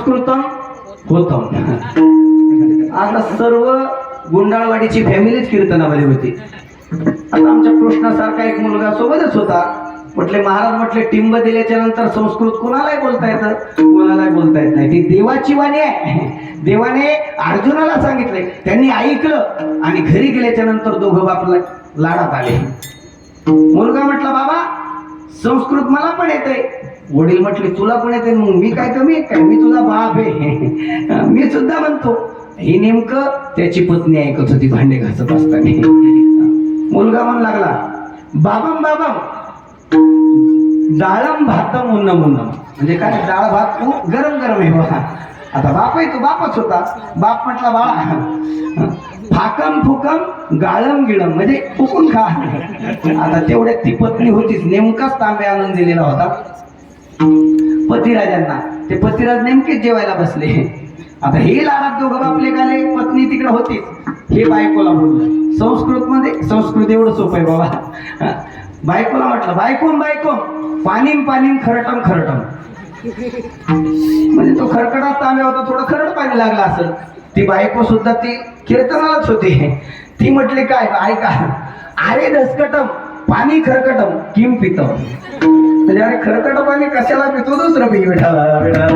संस्कृतम होतम आता सर्व गुंडाळवाडीची फॅमिलीच कीर्तनामध्ये होती. आता आमच्या कृष्णासारखा एक मुलगा सोबतच होता. म्हटले महाराज म्हटले टिंब दिल्याच्या नंतर संस्कृत कोणालाही बोलता येतं? कोणालाही बोलता येत नाही. ती देवाची वाणी आहे. देवाने अर्जुनाला सांगितलंय. त्यांनी ऐकलं आणि घरी गेल्याच्यानंतर दोघं बापला लाडात आले. मुलगा म्हटला बाबा संस्कृत मला पण येते वडील म्हटले तुला पण येते. मग मी काय कमी आहे? काय? मी तुझा बाप आहे. मी सुद्धा म्हणतो. ही नेमकं त्याची पत्नी ऐकत होती भांडे घासत असताना. मुलगा म्हणू लागला बाबम बाबम डाळम भातम उन्नम मुन्न म्हणजे काय? डाळ भात तू गरम गरम आहे बघा. आता बाप आहे तो बापच होता. बाप म्हटला बाळा फाकम फुकम गाळम गिळम. म्हणजे फुकून खा. आता तेवढ्यात ती पत्नी होतीच. नेमकाच तांबे आणून दिलेला होता. पतिराजांना. ते पतिराज नेमकेच जेवायला बसले. आता हे लाडात दोघं बापले काले पत्नी तिकडे होतीच हे बायकोला बोललं. संस्कृत मध्ये संस्कृत एवढं सोपं आहे बाबा. बायकोला म्हटलं बायकोम बायकोम. पाणीम पाणीम खरटम खरटम. म्हणजे तो खरकडा तांब्या होता थोडं खरड पाणी लागलं असेल ती बायको सुद्धा ती कीर्तनालाच होती. ती म्हटली काय ऐका. अरे धसकटम पाणी खरकटम. किम पितम. म्हणजे अरे खरकट पाणी कशाला पितो दुसरं पीक बेटा बेटा